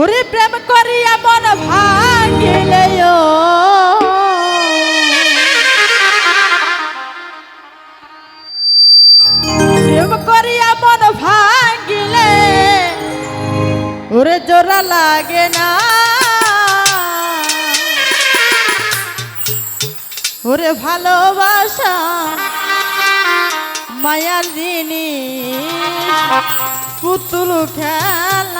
ওরে প্রেম করিয়া মন ভাঙিলে প্রেম করিয়া মন ভাঙিলে, ওরে জোরা লাগে না। ওরে ভালোবাসা মায়ার জিনিস, পুতুল খেল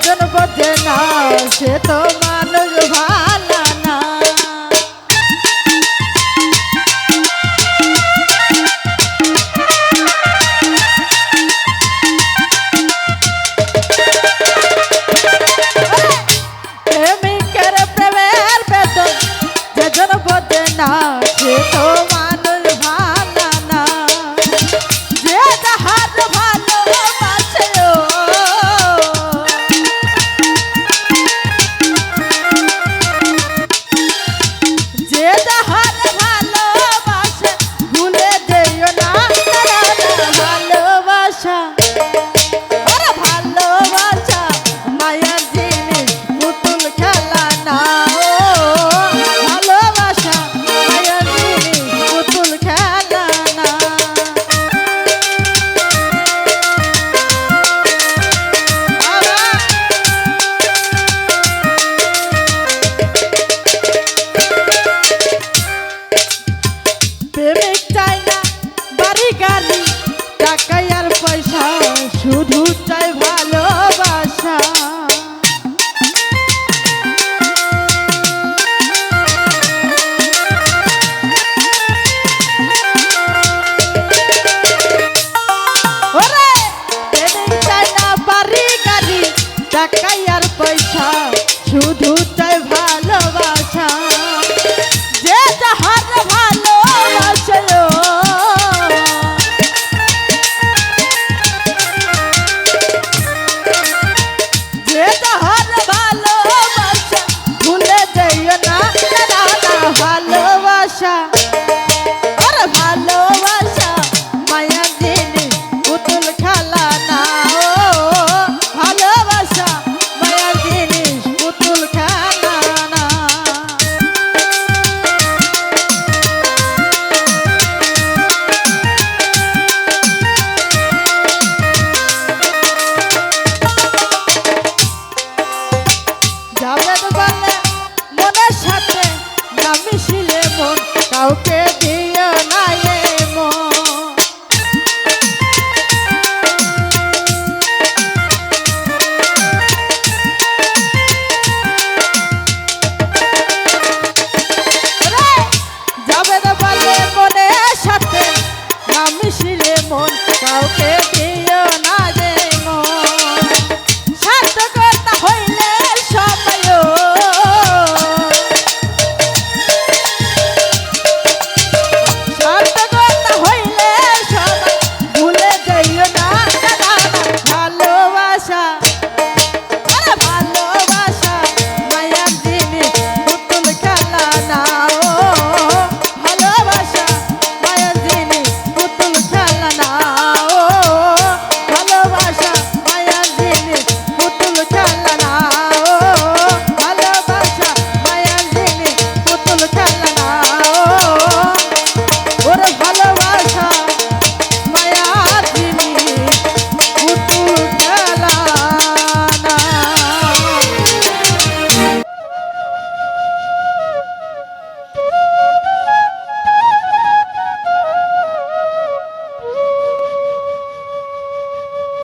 প্রয়োজন বোঝে সে তো তাকাই কাউকে দিও না যাবে বলে মনে সাথে নাম শিলে মন কাউকে দিয়ে